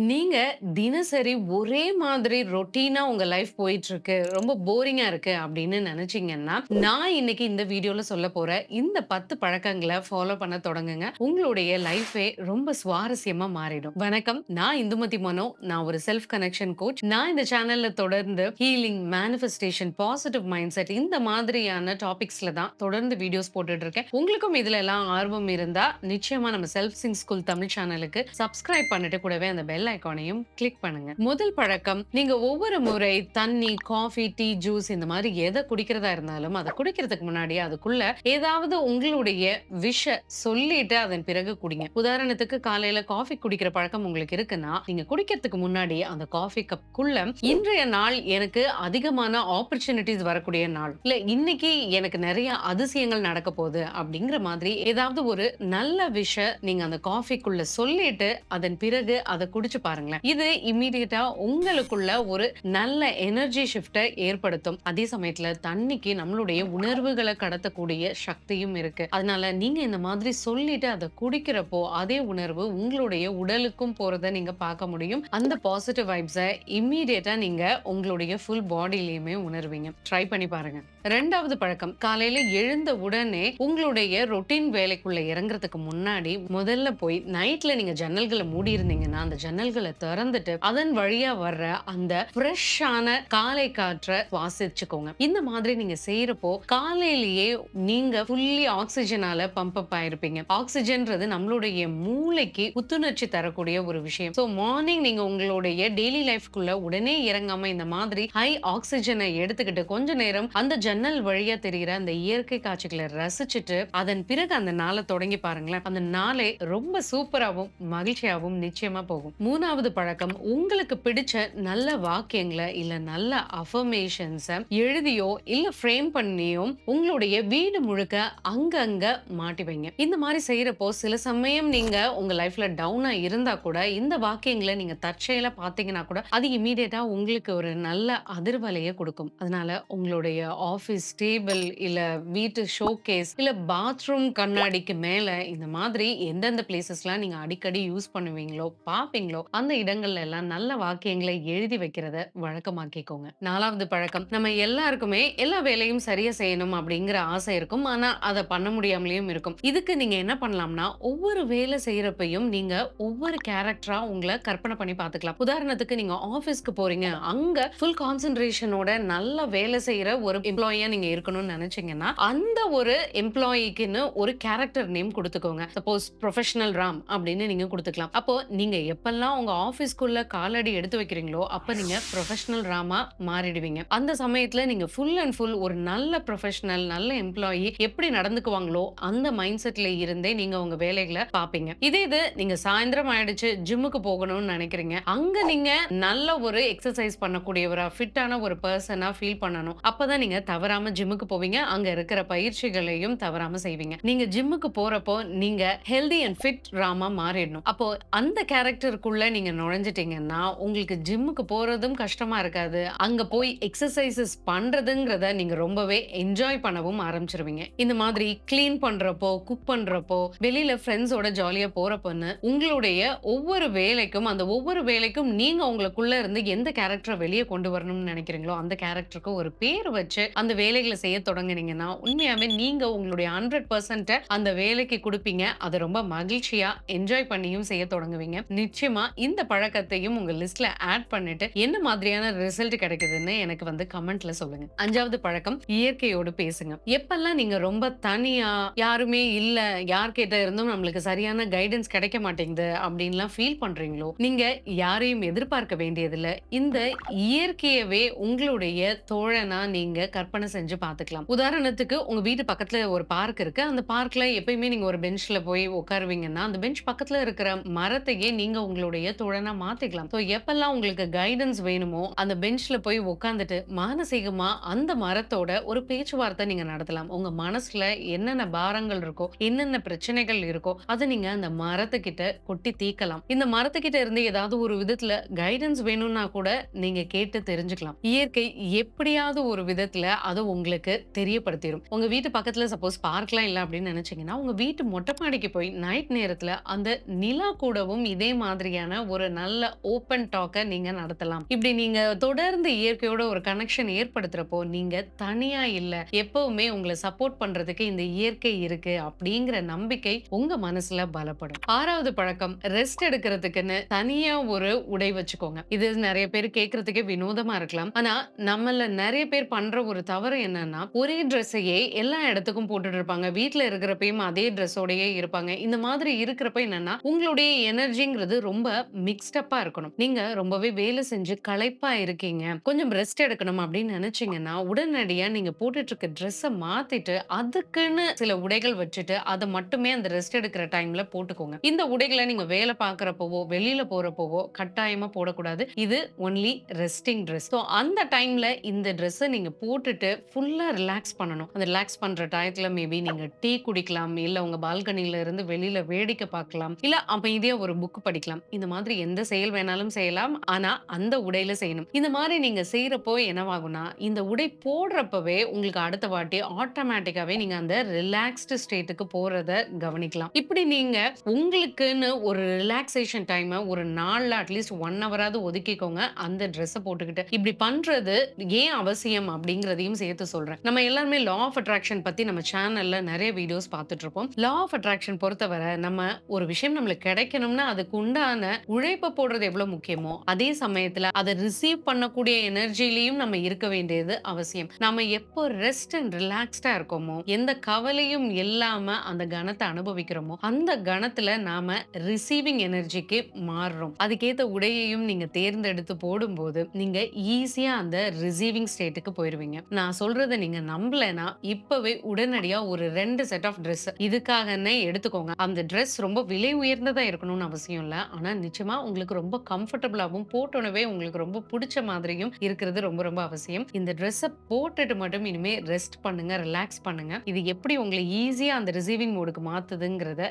நீங்க தினசரி ஒரே மாதிரி ரொட்டீனா உங்க லைஃப் போயிட்டு இருக்கு. ரொம்ப போரிங்கா இருக்கு அப்படின்னு நினைச்சீங்கன்னா, நான் இன்னைக்கு இந்த வீடியோல சொல்லப் போற இந்த பத்து பழக்கங்களை ஃபாலோ பண்ண தொடங்குங்க. உங்களுடைய லைஃபே ரொம்ப சுவாரஸ்யமா மாறிடும். வணக்கம். நான் இந்துமதி மனோ. நான் ஒரு செல்ஃப் கனெக்ஷன் கோச். நான் இந்த சேனல்ல தொடர்ந்து healing, manifestation, positive mindset இந்த மாதிரியான டாபிக்ஸ்ல தான் தொடர்ந்து வீடியோஸ் போட்டுட்டு இருக்கேன். உங்களுக்கும் இதுல எல்லாம் ஆர்வம் இருந்தா நிச்சயமா நம்ம செல்ஃப் சிங் ஸ்கூல் தமிழ் சேனலுக்கு சப்ஸ்கிரைப் பண்ணிட்டு கூடவே அந்த பெல் ஐக்கானையும் கிளிக் பண்ணுங்க. முதல் பழக்கம் நீங்க ஒவ்வொரு முறை தண்ணி, காஃபி, டீ, ஜூஸ் இந்த மாதிரி எதை குடிக்கிறதா இருந்தாலும் அத குடிக்கிறதுக்கு முன்னாடி அதுக்குள்ள ஏதாவது உங்களுடைய விஷ சொல்லிட்டு அதன் பிறகு குடிங்க. உதாரணத்துக்கு காலையில காஃபி குடிக்கிற பழக்கம் உங்களுக்கு இருக்குன்னா, நீங்க குடிக்கிறதுக்கு முன்னாடி அந்த காஃபி கப்க்குள்ள இன்றைய நாள் எனக்கு அதிகமான ஆப்பர்ச்சுனிட்டிஸ் வரக்கூடிய நாள். இல்ல இன்னைக்கு எனக்கு நிறைய அதிசயங்கள் நடக்க போகுது அப்படிங்கிற மாதிரி ஏதாவது ஒரு நல்ல விஷ நீங்க அந்த காஃபிக்குள்ள சொல்லிட்டு அதன் பிறகு அத குடிச்சு பாருங்களேன். இது இம்மீடியட்டா உங்களுக்குள்ள ஒரு நல்ல எனர்ஜி ஷிஃப்டை ஏற்படுத்தும். அதே சமயத்துல தண்ணிக்கு நம்மளுடைய உணர்வுகளை கடத்தக்கூடிய சக்தியும் இருக்கு. அதனால நீங்க இந்த மாதிரி சொல்லிட்டு அதை குடிக்கிறப்போ அதே உணர்வு உங்களுடைய உடலுக்கும் போறதை நீங்க பார்க்க முடியும். அந்த பாசிட்டிவ் வைப்ஸை இம்மீடியட்டா நீங்க உங்களுடைய ஃபுல் பாடியிலையுமே உணர்வீங்க. ட்ரை பண்ணி பாருங்க. ரெண்டாவது பழக்கம் காலையில எழுந்த உடனே உங்களுடைய ரொட்டீன் வேலைக்குள்ள இறங்குறதுக்கு முன்னாடி முதல்ல போய் நைட்ல நீங்க ஜன்னல்களை மூடி இருந்தீங்கன்னா, அந்த ஜன்னல்களை திறந்துட்டு அதன் வழியா வர்ற அந்த ஃப்ரெஷ்ஷான காலை காற்ற சுவாசிச்சுக்கோங்க. இந்த மாதிரி நீங்க செய்யறப்போ காலையிலேயே நீங்க ஃபுல்லி ஆக்சிஜனால பம்ப் அப் ஆயிருப்பீங்க. ஆக்சிஜன்றது நம்மளுடைய மூளைக்கு புத்துணர்ச்சி தரக்கூடிய ஒரு விஷயம். ஸோ மார்னிங் நீங்க உங்களுடைய டெய்லி லைஃப்குள்ள உடனே இறங்காம இந்த மாதிரி ஹை ஆக்சிஜனை எடுத்துக்கிட்டு கொஞ்ச நேரம் அந்த ஜன்னல் வழியா தெரிகிற அந்த இயற்கை காட்சிகளை ரசிச்சுட்டு அதன் பிறகு அந்த நாளை தொடங்கி பாருங்களேன். அந்த நாளே ரொம்ப சூப்பராகவும் மகிழ்ச்சியாகவும் நிச்சயமா போகும். மூணாவது பழக்கம் உங்களுக்கு பிடிச்ச நல்ல வாக்கியங்களை இல்ல நல்ல அஃபர்மேஷன்ஸ எழுதியோ இல்ல ஃப்ரேம் பண்ணியோ உங்களுடைய வீடு முழுக்க அங்கங்க மாட்டி வைங்க. இந்த மாதிரி செய்யறப்போ சில சமயம் நீங்க உங்க லைஃப்ல டவுனா இருந்தா கூட இந்த வாக்கியங்களை நீங்க தற்செயலா பார்த்தீங்கன்னா கூட அது இமீடியட்டா உங்களுக்கு ஒரு நல்ல அதிர்வலையை கொடுக்கும். அதனால உங்களுடைய ஆஃப் ஆஃபீஸ் டேபிள் இல்லை வீட்டு ஷோகேஸ் இல்லை பாத்ரூம் கண்ணாடிக்கு மேலே இந்த மாதிரி எந்தெந்த பிளேசஸ்லாம் நீங்கள் அடிக்கடி யூஸ் பண்ணுவீங்களோ, பார்ப்பீங்களோ அந்த இடங்கள்ல எல்லாம் நல்ல வாக்கியங்களை எழுதி வைக்கிறத வழக்கமாக்கிக்கோங்க. நாலாவது பழக்கம் நம்ம எல்லாருக்குமே எல்லா வேலையும் சரியா செய்யணும் அப்படிங்கிற ஆசை இருக்கும். ஆனா அதை பண்ண முடியாமலேயும் இருக்கும். இதுக்கு நீங்க என்ன பண்ணலாம்னா, ஒவ்வொரு வேலை செய்கிறப்பையும் நீங்க ஒவ்வொரு கேரக்டரா உங்களை கற்பனை பண்ணி பார்த்துக்கலாம். உதாரணத்துக்கு நீங்க ஆஃபீஸ்க்கு போறீங்க. அங்க ஃபுல் கான்சன்ட்ரேஷனோட நல்லா வேலை செய்யற ஒரு எம்ப்ளாயியா நீங்க இருக்கணும்னு நினைச்சீங்கன்னா, அந்த ஒரு எம்ப்ளாயிக்குன்னு ஒரு கேரக்டர் நேம் கொடுத்துக்கோங்க சப்போஸ் ப்ரொஃபஷனல் ராம் அப்படின்னு நீங்க குடுத்துக்கலாம். அப்போ நீங்க எப்பல்லாம் உங்க ஆஃபீஸ்க்குள்ள காலடி எடுத்து வைக்கிறீங்களோ, அப்ப நீங்க புரொஃபஷனல் ராமா மாறிடுவீங்க. அந்த சமயத்துல நீங்க ஃபுல் அண்ட் ஃபுல் ஒரு நல்ல ப்ரொஃபஷனல் நல்ல எம்ப்ளாயி எப்படி நடந்துக்குவாங்களோ அந்த மைண்ட் செட்ல இருந்தே நீங்க உங்க வேலைகளை பார்ப்பீங்க. இதே இது நீங்க சாயந்தரம் ஆயிடுச்சு ஜிம்முக்கு போகணும்னு நினைக்கிறீங்க. அங்க நீங்க நல்ல ஒரு எக்ஸர்சைஸ் பண்ணக்கூடியவரா, ஃபிட்டான ஒரு பர்சனாக ஃபீல் பண்ணணும். அப்பதான் நீங்க தவறாம ஜிம்முக்கு போவீங்க. அங்க இருக்கிற பயிற்சிகளையும் தவறாம செய்வீங்க. நீங்க ஜிம்முக்கு போறப்போ நீங்க ஹெல்தி அண்ட் ஃபிட் ராமா மாறிடணும். அப்போ அந்த கேரக்டருக்குள்ள நீங்க நுழைஞ்சிட்டீங்கன்னா, உங்களுக்கு ஜிம்முக்கு போறதும் கஷ்டமா இருக்காது. அங்க போய் எக்ஸசைசஸ் பண்றதுங்கிறத நீங்க ரொம்பவே என்ஜாய் பண்ணவும் ஆரம்பிச்சிருவீங்க இந்த மாதிரி கிளீன் பண்றப்போ, குக் பண்றப்போ, வெளியில ஃப்ரெண்ட்ஸோட ஜாலியா போறப்போன்னு உங்களுடைய ஒவ்வொரு வேலைக்கும் அந்த ஒவ்வொரு வேலைக்கும் நீங்க உங்களுக்குள்ள இருந்து எந்த கேரக்டரை வெளியே கொண்டு வரணும்னு நினைக்கிறீங்களோ, அந்த கேரக்டருக்கு ஒரு பேர் வச்சு அந்த வேலைகளை செய்ய தொடங்குனீங்கன்னா, உண்மையாவே நீங்க உங்களுடைய 100% அந்த வேலைக்கு கொடுப்பீங்க அதை ரொம்ப மகிழ்ச்சியா என்ஜாய் பண்ணியும் செய்ய தொடங்குவீங்க. நிச்சயமா இந்த பழக்கத்தையும் உங்க லிஸ்ட்ல ஆட் பண்ணிட்டு என்ன மாதிரியான ரிசல்ட் கிடைக்குதுன்னு எனக்கு வந்து கமெண்ட்ல சொல்லுங்க. அஞ்சாவது பழக்கம் இயற்கையோடு பேசுங்க. எப்பெல்லாம் நீங்க ரொம்ப தனியா யாருமே இல்ல, யார்கிட்ட இருந்தும் நம்மளுக்கு சரியான கைடன்ஸ் கிடைக்க மாட்டேங்குது அப்படின்லாம் ஃபீல் பண்றீங்களோ, நீங்க யாரையும் எதிர்பார்க்க வேண்டியதில்லை இந்த இயற்கையவே உங்களுடைய தோழனா நீங்க கற்பனை செஞ்சு பார்த்துக்கலாம். உதாரணத்துக்கு உங்க வீட்டு பக்கத்துல ஒரு பார்க் இருக்கு. அந்த பார்க்ல எப்பயுமே நீங்க ஒரு பெஞ்ச்ல போய் உட்காருவீங்கன்னா, அந்த பெஞ்ச் பக்கத்துல இருக்கிற மரத்தையே நீங்க உங்களுடைய தோழனா மாத்திக்கலாம். ஸோ எப்பெல்லாம் உங்களுக்கு கைடன்ஸ் வேணுமோ, அந்த பெஞ்ச்ல போய் உட்காந்துட்டு மானசீகமா அந்த மரத்தோட ஒரு பேச்சுவார்த்தை நீங்க நடத்தலாம். உங்க மனசுல என்னென்ன பாரங்கள் இருக்கோ, என்னென்ன பிரச்சனைகள் இருக்கோ, அதை நீங்க அந்த மரத்துக்கிட்ட கொட்டி தீர்க்கலாம். இந்த மரத்துக்கிட்ட இருந்து ஏதாவது ஒரு விதத்துல கைடன்ஸ் வேணும்னா கூட நீங்க கேட்டு தெரிஞ்சுக்கலாம். இயற்கை எப்படியாவது ஒரு விதத்துல அது உங்களுக்கு தெரியப்படுத்திடும் உங்க வீட்டு பக்கத்துல சப்போஸ் பார்க்லாம் இல்லை அப்படின்னு நினைச்சீங்கன்னா, உங்க வீட்டு மொட்டை மாடிக்கு போய் நைட் நேரத்துல அந்த நிலா கூடவும் இதே மாதிரியான ஒரு நல்ல ஓப்பன் டாக்க நீங்க நடத்தலாம். இப்படி நீங்க தொடர்ந்து இயற்கையோட ஒரு கனெக்ஷன் ஏற்படுத்துறப்போ, நீங்க தனியா இல்ல. எப்பவுமே உங்களை சப்போர்ட் பண்றதுக்கு இந்த இயற்கை இருக்கு அப்படிங்கிற நம்பிக்கை உங்க மனசுல பலப்படும். ஆறாவது பழக்கம் ரெஸ்ட் எடுக்கிறதுக்குன்னு தனியா ஒரு உடை வச்சுக்கோங்க. இது நிறைய பேர் கேட்கறதுக்கே வினோதமா இருக்கலாம். ஆனா நம்மள நிறைய பேர் பண்ற ஒரு தவறு என்னன்னா, ஒரே ட்ரெஸ்ஸையே எல்லா இடத்துக்கும் போட்டுட்டு இருப்பாங்க. வீட்டில் இருக்கிறப்பையும் அதே ட்ரெஸ்ஸோடயே இருப்பாங்க. இந்த மாதிரி இருக்கிறப்ப என்னன்னா, உங்களுடைய எனர்ஜிங்கிறது ரொம்ப மிக்ஸ்டப்பா இருக்கணும். நீங்க ரொம்பவே வேலை செஞ்சு களைப்பா இருக்கீங்க. கொஞ்சம் ரெஸ்ட் எடுக்கணும் அப்படின்னு நினைச்சீங்கன்னா, உடனடியா நீங்க போட்டுட்டு இருக்க ட்ரெஸ்ஸ மாத்திட்டு, அதுக்குன்னு சில உடைகள் வச்சுட்டு, அதை மட்டுமே அந்த ரெஸ்ட் எடுக்கிற டைம்ல போட்டுக்கோங்க. இந்த உடைகளை நீங்க வேலை பார்க்கிறப்பவோ, வெளியில போறப்பவோ கட்டாயமா போடக்கூடாது. இது ஒன்லி ரெஸ்டிங் ட்ரெஸ். ஸோ அந்த டைம்ல இந்த ட்ரெஸ்ஸை நீங்க போட்டுட்டு ஃபுல்லா ரிலாக்ஸ் பண்ணணும். அந்த ரிலாக்ஸ் பண்ற டயத்துல மேபி நீங்க டீ குடிக்கலாம். இல்ல உங்க பால்கனில இருந்து வெளியில வேடிக்கை பார்க்கலாம். இல்ல அமைதியாக ஒரு புக் படிக்கலாம். இந்த மாதிரி எந்த செயல் வேணாலும் செய்யலாம். ஆனா அந்த உடையில செய்யணும். இந்த மாதிரி நீங்க செய்கிறப்போ என்னவாகும்னா, இந்த உடை போடுறப்பவே உங்களுக்கு அடுத்த வாட்டி ஆட்டோமேட்டிக்காவே நீங்க அந்த ரிலாக்ஸ்டு ஸ்டேட்டுக்கு போகிறத கவனிக்கலாம். இப்படி நீங்க உங்களுக்குன்னு ஒரு ரிலாக்ஸேஷன் டைம ஒரு நாள்ல அட்லீஸ்ட் ஒன் ஹவராவது ஒதுக்கிக்கோங்க. அந்த ட்ரெஸ்ஸை போட்டுக்கிட்டு. இப்படி பண்றது ஏன் அவசியம் அப்படிங்கிறதையும் சேர்த்து சொல்றேன். நம்ம எல்லாருமே லா ஆஃப் அட்ராக்ஷன் பத்தி நம்ம சேனல்ல நிறைய வீடியோஸ் பார்த்துட்டு இருப்போம். லா ஆஃப் அட்ராக்ஷன் பொறுத்தவரை நம்ம ஒரு விஷயம் நம்மளுக்கு கிடைக்கணும்னா, அதுக்கு உண்டான உழைப்ப போடுறது எவ்வளவு முக்கியமோ, அதே சமயத்துல அத ரிசீவ் பண்ணக்கூடிய எனர்ஜிலையும் நம்ம இருக்க வேண்டியது அவசியம். நம்ம எப்போ ரெஸ்ட் அண்ட் ரிலாக்ஸ்டா இருக்கோமோ, எந்த கவலையும் இல்லாம அந்த கணத்தை அனுபவிக்கிறோமோ, அந்த கணத்துல நாம ரிசீவிங் எனர்ஜிக்கு மாறுறோம். அதுக்கேத்த உடையையும் நீங்க தேர்ந்தெடுத்து போடும்போது, நீங்க ஈஸியா அந்த ரிசீவிங் ஸ்டேட்டுக்கு போயிருவீங்க. நான் சொல்றத நீங்க நம்பலன்னா, இப்பவே உடனடியா ஒரு ரெண்டு செட் ஆஃப் ட்ரெஸ் இதுக்காகன்னே எடுத்துக்கோங்க. அந்த ட்ரெஸ் ரொம்ப விலை உயர்ந்ததா இருக்கணும்னு அவசியம் இல்லை ஆனா நிச்சயமா உங்களுக்கு ரொம்ப கம்ஃபர்டபுளாகவும் போட்டோனவே உங்களுக்கு ரொம்ப பிடிச்ச மாதிரியும் இருக்கிறது ரொம்ப ரொம்ப அவசியம். இந்த ட்ரெஸ்ஸை போட்டுட்டு மட்டும் இனிமே ரெஸ்ட் பண்ணுங்க, ரிலாக்ஸ் பண்ணுங்க. இது எப்படி உங்களை ஈஸியா அந்த ரிசீவிங் மோடுக்கு மாத்துதுங்கிறத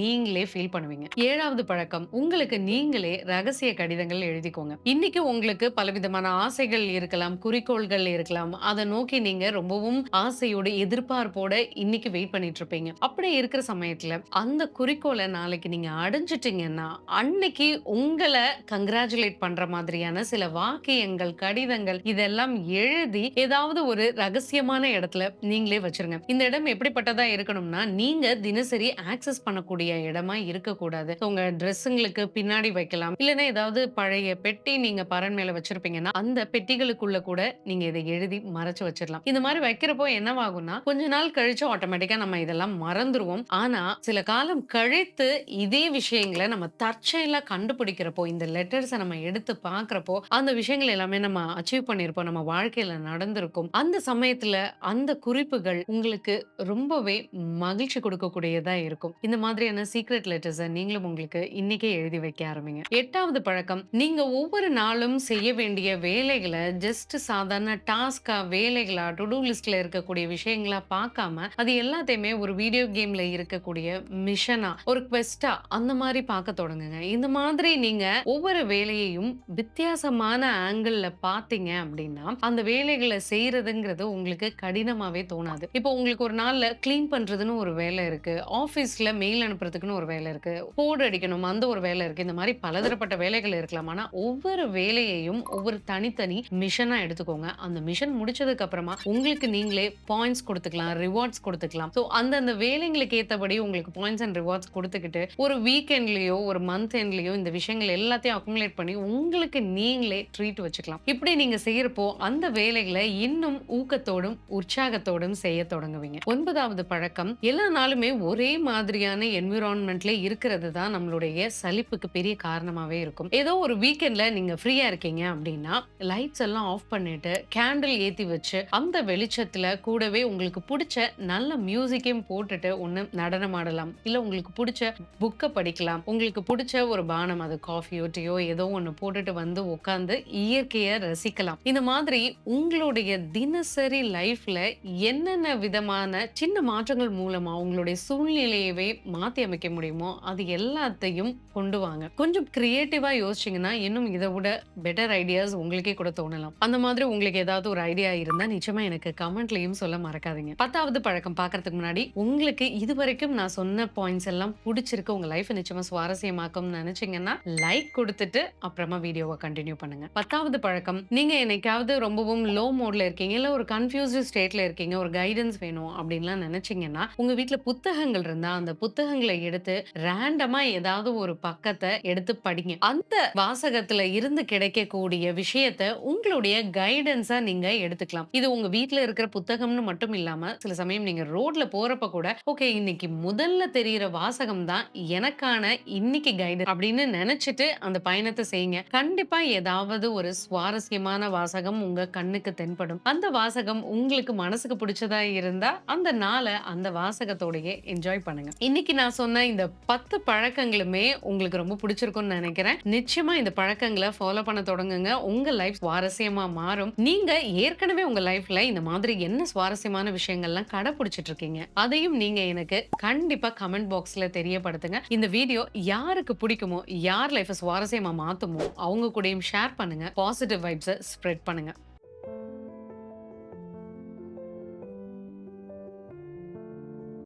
நீங்களே ஃபீல் பண்ணுவீங்க. ஏழாவது பழக்கம் உங்களுக்கு நீங்களே ரகசிய கடிதங்கள் எழுதிக்கோங்க. இன்னைக்கு உங்களுக்கு பலவிதமான ஆசைகள் இருக்கலாம், குறிக்கோள்கள் இருக்கலாம். அதன் நோக்கி நீங்க ரொம்பவும் ஆசையோட, எதிர்பார்ப்போட இன்னைக்கு வெயிட் பண்ணிட்டு இருப்பீங்க. அப்படி இருக்கிற சமயத்துல அந்த குறிக்கோளை நாளைக்கு நீங்க அடைஞ்சுட்டீங்கன்னா, அன்னைக்கு உங்கள கங்கிராச்சுலேட் பண்ற மாதிரியான சில வாக்கியங்கள், கடிதங்கள் இதெல்லாம் எழுதி ஏதாவது ஒரு ரகசியமான இடத்துல நீங்களே வச்சிருங்க இந்த இடம் எப்படிப்பட்டதா இருக்கணும்னா, நீங்க தினசரி ஆக்சஸ் பண்ணக்கூடிய இடமா இருக்கக்கூடாது. உங்க ட்ரெஸ்ஸுங்களுக்கு பின்னாடி வைக்கலாம். இல்லன்னா ஏதாவது பழைய பெட்டி நீங்க பரண் மேல வச்சிருப்பீங்கன்னா, அந்த பெட்டிகளுக்குள்ள கூட நீங்க இதை எழுதி மறைச்சு வச்சிடலாம் இந்த மாதிரி வைக்கிறப்போ என்னவாகும்னா, கொஞ்ச நாள் கழிச்சு ஆட்டோமேட்டிக்கா நம்ம இதெல்லாம் மறந்துருவோம். ஆனா, சில காலம் கழித்து இதே விஷயங்கள நம்ம தற்செயலா கண்டுபிடிக்கிறப்போ, இந்த லெட்டர்ஸை நம்ம எடுத்து பாக்குறப்போ அந்த விஷயங்கள் எல்லாமே நம்ம அச்சீவ் பண்ணிருப்போம் நம்ம வாழ்க்கையில நடந்திருக்கும். அந்த சமயத்துல அந்த குறிப்புகள் உங்களுக்கு ரொம்பவே மகிழ்ச்சி கொடுக்கக்கூடியதா இருக்கும். இந்த மாதிரியான சீக்ரெட் லெட்டர்ஸ நீங்களும் உங்களுக்கு இன்னைக்கே எழுதி வைக்க ஆரம்பிங்க. எட்டாவது பழக்கம் நீங்க ஒவ்வொரு நாளும் செய்ய வேண்டிய வேலைகளை ஜஸ்ட் சாதாரண டாஸ்க்கா, வேலைகளா, டு டூ லிஸ்ட்ல இருக்கக்கூடிய விஷயங்களா பார்க்காம, அது எல்லாத்தையுமே ஒரு வீடியோ கேம்ல இருக்கக்கூடிய மிஷனா, ஒரு குவெஸ்டா அந்த மாதிரி பார்க்க தொடங்குங்க. இந்த மாதிரி நீங்க ஒவ்வொரு வேலையையும் வித்தியாசமான ஆங்கிள் பார்த்தீங்க அப்படின்னா, அந்த வேலைகளை செய்யறதுங்கிறது உங்களுக்கு கடினமாவே தோணாது. இப்போ உங்களுக்கு ஒரு நாள்ல கிளீன் பண்றதுன்னு ஒரு வேலை இருக்கு. ஆபீஸ்ல மெயில் அனுப்புறதுக்குன்னு ஒரு வேலை இருக்கு. போர்டு அடிக்கணும் அந்த ஒரு வேலை இருக்கு. இந்த மாதிரி பலதரப்பட்ட வேலைகள் இருக்கலாம். ஆனா ஒவ்வொரு வேலையையும் ஒவ்வொரு தனித்தனி மிஷனா எடுத்துக்கோங்க. அந்த மிஷன் முடிச்சதுக்கு அப்புறமா உங்களுக்கு நீங்களே பாயிண்ட்ஸ் கொடுத்துக்கலாம் ரிவார்ட்ஸ் கொடுத்துக்கலாம் ஸோ அந்தந்த வேலைங்களுக்கு ஏத்தபடி உங்களுக்கு பாயிண்ட்ஸ் அண்ட் ரிவார்ட்ஸ் கொடுத்துக்கிட்டு ஒரு வீக்கெண்ட்லேயோ ஒரு மந்த் எண்ட்லயோ இந்த விஷயங்கள் எல்லாத்தையும் அக்குமுலேட் பண்ணி உங்களுக்கு நீங்களே ட்ரீட் வச்சுக்கலாம். இப்படி நீங்க செய்யறப்போ அந்த வேலைகளை இன்னும் ஊக்கத்தோடும், உற்சாகத்தோடும் செய்ய தொடங்குவீங்க. ஒன்பதாவது பழக்கம் எல்லா நாளுமே ஒரே மாதிரியான என்விரான்மெண்ட்ல இருக்கிறது தான் நம்மளுடைய சலிப்புக்கு பெரிய காரணமாவே இருக்கும். ஏதோ ஒரு வீக்கெண்ட்ல நீங்க ஃப்ரீயா இருக்கீங்க அப்படின்னா, லைட்ஸ் எல்லாம் ஆஃப் பண்ணிட்டு, கேண்டில் ஏத்தி வச்சு, அந்த வெளிச்சத்துல கூடவே உங்களுக்கு பிடிச்ச நல்ல மியூசிக்கையும் போட்டுட்டு ஒண்ணு நடனம் ஆடலாம். இல்ல உங்களுக்கு பிடிச்ச புக்கை படிக்கலாம். உங்களுக்கு பிடிச்ச ஒரு பானம் அது காஃபியோ, டீயோ ஏதோ ஒன்று போட்டுட்டு வந்து உட்காந்து இயற்கையை ரசிக்கலாம். இந்த மாதிரி உங்களுடைய தினசரி லைஃப்ல என்னென்ன விதமான சின்ன மாற்றங்கள் மூலமா உங்களுடைய சூழ்நிலையவே மாத்தி அமைக்க முடியுமோ, அது எல்லாத்தையும் கொண்டு வாங்க. கொஞ்சம் கிரியேட்டிவா யோசிச்சீங்கன்னா, இன்னும் இதை விட பெட்டர் ஐடியாஸ் உங்களுக்கே கூட தோணலாம். அந்த மாதிரி உங்களுக்கு ஏதாவது ஒரு ஐடியா இருந்தா இருந்தா நிச்சயமா எனக்கு கமெண்ட்லயும் சொல்ல மறக்காதீங்க. 10வது பழக்கம் பார்க்கறதுக்கு முன்னாடி, உங்களுக்கு இதுவரைக்கும் நான் சொன்ன பாயிண்ட்ஸ் எல்லாம் பிடிச்சிருக்கு உங்க லைஃப் நிச்சயமா சுவாரஸ்யமாக்கும்னு நெனச்சீங்கன்னா, லைக் கொடுத்துட்டு அப்புறமா வீடியோவை கண்டினியூ பண்ணுங்க. 10வது பழக்கம், நீங்க என்னைக்காவது ரொம்பவும் லோ மோட்ல இருக்கீங்க, இல்ல ஒரு கன்ஃப்யூஸ்டு ஸ்டேட்ல இருக்கீங்க, ஒரு கைடன்ஸ் வேணும் அப்படின்லாம் நெனச்சீங்கன்னா, உங்க வீட்டில் புத்தகங்கள் இருந்தா, அந்த புத்தகங்களை எடுத்து ரேண்டமா ஏதாவது ஒரு பக்கத்தை எடுத்து படிங்க. அந்த வாசகத்துல இருந்து கிடைக்கக்கூடிய விஷயத்த உங்களுடைய கைடன்ஸா நீங்க எடுத்துக்கலாம். இது உங்க வீட்டுல இருக்கிற புத்தகம்னு மட்டும் இல்லாம, சில சமயம் நீங்க ரோட்ல போறப்ப கூட, ஓகே இன்னைக்கு முதல்ல தெரியிற வாசகம் தான் எனக்கான இன்னைக்கு கைடு அப்படின்னு நினைச்சிட்டு அந்த பயணத்தை செய்யுங்க. கண்டிப்பா ஏதாவது ஒரு சுவாரஸ்யமான வாசகம் உங்க கண்ணுக்கு தென்படும். அந்த வாசகம் உங்களுக்கு மனசுக்கு பிடிச்சதா இருந்தா, அந்த நாள அந்த வாசகத்தோடயே என்ஜாய் பண்ணுங்க. இன்னைக்கு நான் சொன்ன இந்த 10 பழக்கங்களுமே உங்களுக்கு ரொம்ப பிடிச்சிருக்கும்னு நினைக்கிறேன் நிச்சயமா இந்த பழக்கங்களை ஃபாலோ பண்ண தொடங்குங்க. உங்க லைஃப் சுவாரஸ்யமா மாறும். நீங்க ஏற்கனவே உங்க லைஃப்ல இந்த மாதிரி என்ன சுவாரஸ்யமான விஷயங்கள்லாம் கடைபிடிச்சிட்டு இருக்கீங்க? அதையும் நீங்க எனக்கு கண்டிப்பா கமெண்ட் பாக்ஸ்ல தெரியப்படுத்துங்க. இந்த வீடியோ யாருக்கு பிடிக்குமோ யார் லைஃப்ப சுவாரஸ்யமா மாத்துமோ, அவங்க கூடயும் ஷேர் பண்ணுங்க. பாசிட்டிவ் வைப்ஸ ஸ்ப்ரெட் பண்ணுங்க.